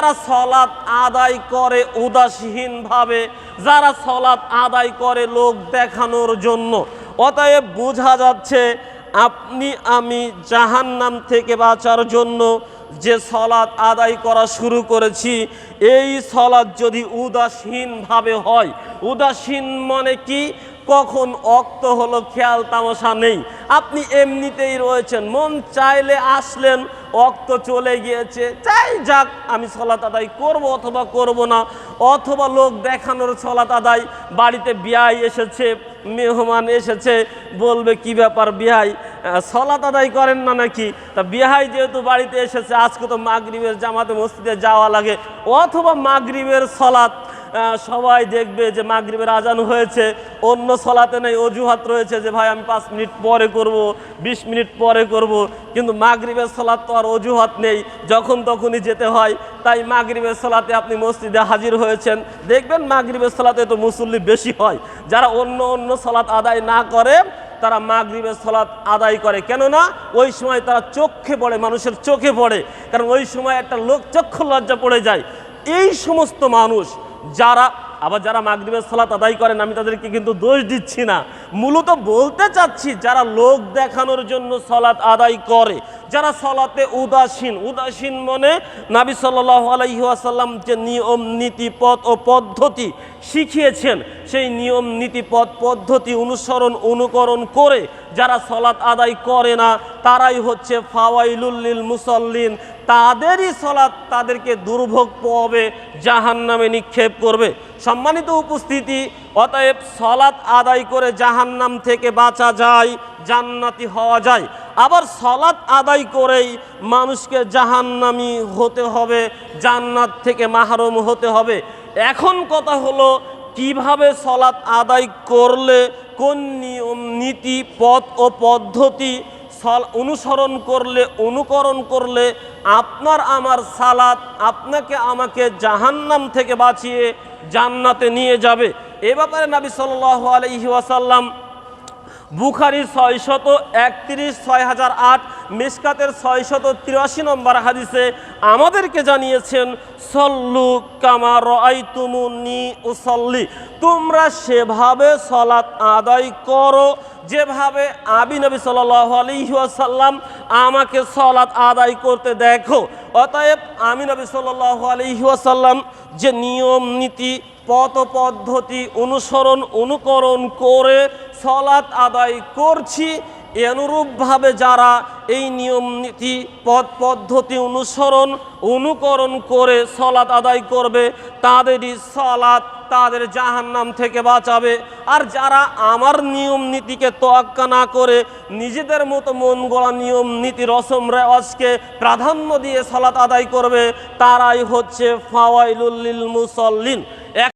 যারা সলাৎ আদায় করে উদাসীনভাবে, যারা সলাৎ আদায় করে লোক দেখানোর জন্য, অতএব বোঝা যাচ্ছে আপনি, আমি জাহান্নাম থেকে বাঁচার জন্য যে সলাৎ আদায় করা শুরু করেছি, এই সলাৎ যদি উদাসীনভাবে হয়, উদাসীন মানে কি? কখন অক্ত হলো খেয়াল তামাশা নেই। আপনি এমনিতেই রয়েছেন। মন চাইলে আসলেন অক্ত চলে গিয়েছে। চাই যাক আমি সলাত আদায় করব অথবা করব না। অথবা লোক দেখানোর সলাত আদায় বাড়িতে বিয়াই এসেছে মেহমান এসেছে বলবে কি ব্যাপার বিহাই সলাত আদায় করেন না নাকি? তা বিহাই যেহেতু বাড়িতে এসেছে আজকে তো মাগরিবের জামাতে মসজিদে যাওয়া লাগে। অথবা মাগরিবের আহ, সবাই দেখবে যে মাগরিবের আজান হয়েছে, অন্য সলাতে নেই, অজুহাত রয়েছে যে ভাই আমি পাঁচ মিনিট পরে করব, বিশ মিনিট পরে করব, কিন্তু মাগরিবের সলাত তো আর অজুহাত নেই, যখন তখনই যেতে হয়, তাই মাগরিবের সলাতে আপনি মসজিদে হাজির হয়েছেন। দেখবেন মাগরিবের সলাতে তো মুসল্লি বেশি হয়, যারা অন্য অন্য সলাত আদায় না করে, তারা মাগরিবের সলাৎ আদায় করে। কেননা, ওই সময় তারা চোখে পড়ে, মানুষের চোখে পড়ে, কারণ ওই সময় একটা লোক চক্ষু লজ্জা পড়ে যায়। এই সমস্ত মানুষ যারা, আবার যারা মাগরীবের সালাত আদায় করেন, আমি তাদেরকে কিন্তু দোষ দিচ্ছি না। মূলত বলতে চাচ্ছি, যারা লোক দেখানোর জন্য সলাৎ আদায় করে যারা সলাতে উদাসীন উদাসীন মনে নাবি সাল্লাহ আলাইহাসাল্লাম যে নিয়ম, নীতি, পথ ও পদ্ধতি শিখিয়েছেন, সেই নিয়ম, নীতি, পথ, পদ্ধতি অনুসরণ, অনুকরণ করে যারা সলাৎ আদায় করে না, তারাই হচ্ছে ফাওয়াইলুল্লিল মুসল্লিন। তাদেরই সলাৎ তাদেরকে দুর্ভোগ পাবে জাহান নামে নিক্ষেপ করবে। সম্মানিত উপস্থিতি, অতএব সলাৎ আদায় করে জাহান্নাম থেকে বাঁচা যায়, জান্নাতি হওয়া যায়। আবার সলাৎ আদায় করেই মানুষকে জাহান্নামি হতে হবে, জান্নাত থেকে মাহরুম হতে হবে। এখন কথা হলো, কীভাবে সলাৎ আদায় করলে, কোন নিয়ম, নীতি, পথ ও পদ্ধতি সল, অনুসরণ করলে, অনুকরণ করলে আপনার আমার সালাত আপনাকে আমাকে জাহান্নাম থেকে বাঁচিয়ে জান্নাতে নিয়ে যাবে? এ ব্যাপারে নাবি সাল্লাহ আলহি ওয়াসাল্লাম বুখারির ছয় শত একত্রিশ ছয় হাজার আট, মিসকাতের ছয় শত তিরাশি নম্বর হাদিসে আমাদেরকে জানিয়েছেন, সল্লু কামার তুমুনি উসল্লি। তোমরা সেভাবে সলাৎ আদায় করো, যেভাবে আবি নবী সাল্লাহ আলহিহাসাল্লাম আমাকে সলাৎ আদায় করতে দেখো। অতএব আমি নবী সাল্লাহ আলহিহাসাল্লাম যে নিয়ম, নীতি, পথ পদ্ধতি অনুসরণ, অনুকরণ করে সলাৎ আদায় করছি অনুরূপভাবে যারা এই নিয়ম, নীতি, পথ, পদ্ধতি অনুসরণ, অনুকরণ করে সলাৎ আদায় করবে, তাদেরই সলাৎ তাদের জাহান্নাম থেকে বাঁচাবে। আর যারা আমার নিয়ম, নীতিকে তোয়াক্কা না করে নিজেদের মতো মন গড়া নিয়ম, নীতি, রসম, রেওয়াজকে প্রাধান্য দিয়ে সলাৎ আদায় করবে, তারাই হচ্ছে ফাওয়াইলুল্লিল মুসল্লিন।